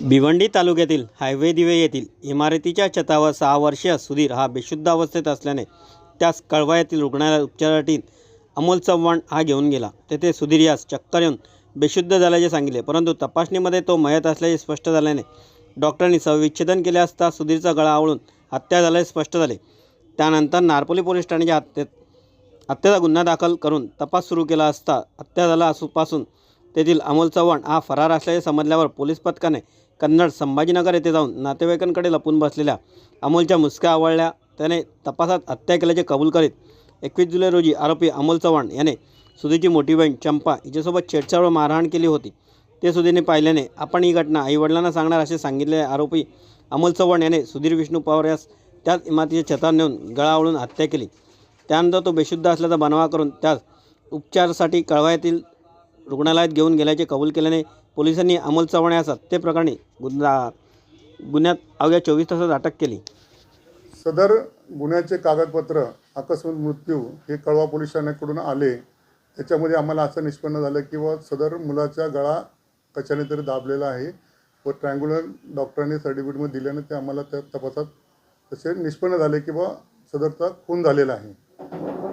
भिवंडी तालुक्यातील हायवे दिवे येथील इमारतीच्या छतावर सहा वर्षीय सुधीर हा बेशुद्ध अवस्थेत असल्याने त्यास कळवा येथील रुग्णालयात उपचारासाठी अमोल चव्हाण हा घेऊन गेला. तेथे सुधीर यास चक्कर येऊन बेशुद्ध झाल्याचे सांगितले. परंतु तपासणीमध्ये तो मयत असल्याचे स्पष्ट झाल्याने डॉक्टरांनी सविच्छेदन केले असता सुधीरचा गळा आवळून हत्या झाल्याचे स्पष्ट झाले. त्यानंतर नारपोली पोलीस ठाण्याच्या हत्येत हत्येचा गुन्हा दाखल करून तपास सुरू केला असता हत्या झाला असूपासून तेथील अमोल चव्हाण हा फरार असल्याचे समजल्यावर पोलीस पथकाने कन्नड संभाजीनगर येथे जाऊन नातेवाईकांकडे लपून बसलेल्या अमोलच्या मुसक्या आवळल्या. त्याने तपासात हत्या केल्याचे कबूल करीत एकवीस जुलै रोजी आरोपी अमोल चव्हाण याने सुधीची मोठी बहीण चंपा हिच्यासोबत छेडछाड व मारहाण केली होती. ते सुधीने पाहिल्याने आपण ही घटना आईवडिलांना सांगणार असे सांगितलेले आरोपी अमोल चव्हाण याने सुधीर विष्णू पवार यास त्याच इमारतीच्या छतावर नेऊन गळावळून हत्या केली. त्यानंतर तो बेशुद्ध असल्याचा बनवा करून त्यास उपचारासाठी कळवा येथील रुग्णालयात घेऊन गेल्याचे कबूल केल्याने पोलिसांनी अमोल चव्हाण यास हत्येप्रकरणी गुन्हा गुन्ह्यात अवघ्या चोवीस तासात अटक केली. सदर गुन्ह्याचे कागदपत्र अकस्मात मृत्यू हे कळवा पोलीस ठाण्याकडून आले. त्याच्यामध्ये आम्हाला असं निष्पन्न झालं की व सदर मुलाचा गळा कशाने तरी दाबलेला आहे व ट्रँग्युलर डॉक्टरांनी सर्टिफिकेटमध्ये दिल्यानं ते आम्हाला त्या तपासात तसे निष्पन्न झाले की बा सदरचा खून झालेला आहे.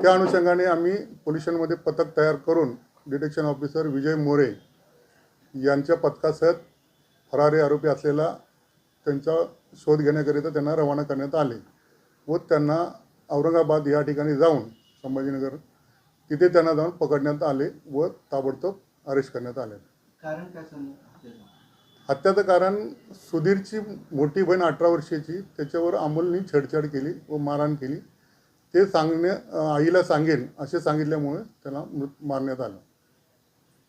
त्या अनुषंगाने आम्ही पोलिसांमध्ये पथक तयार करून डिटेक्शन ऑफिसर विजय मोरे यांच्या पथकासह फरारी आरोपी असलेला त्यांचा शोध घेण्याकरिता त्यांना रवाना करण्यात आले व त्यांना औरंगाबाद या ठिकाणी जाऊन संभाजीनगर तिथे त्यांना जाऊन पकडण्यात आले व ताबडतोब अरेस्ट करण्यात आले. कारण काय हत्याचं कारण सुधीरची मोठी बहीण अठरा वर्षाची त्याच्यावर अमोलनी छेडछाड केली व मारहाण केली. ते सांगणे आईला सांगेन असे सांगितल्यामुळे त्याला मृत मारण्यात आलं.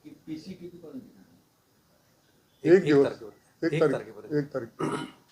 किती पर्यंत एक दिवस. एक तारीख तारखेपर्यंत. एक तारीख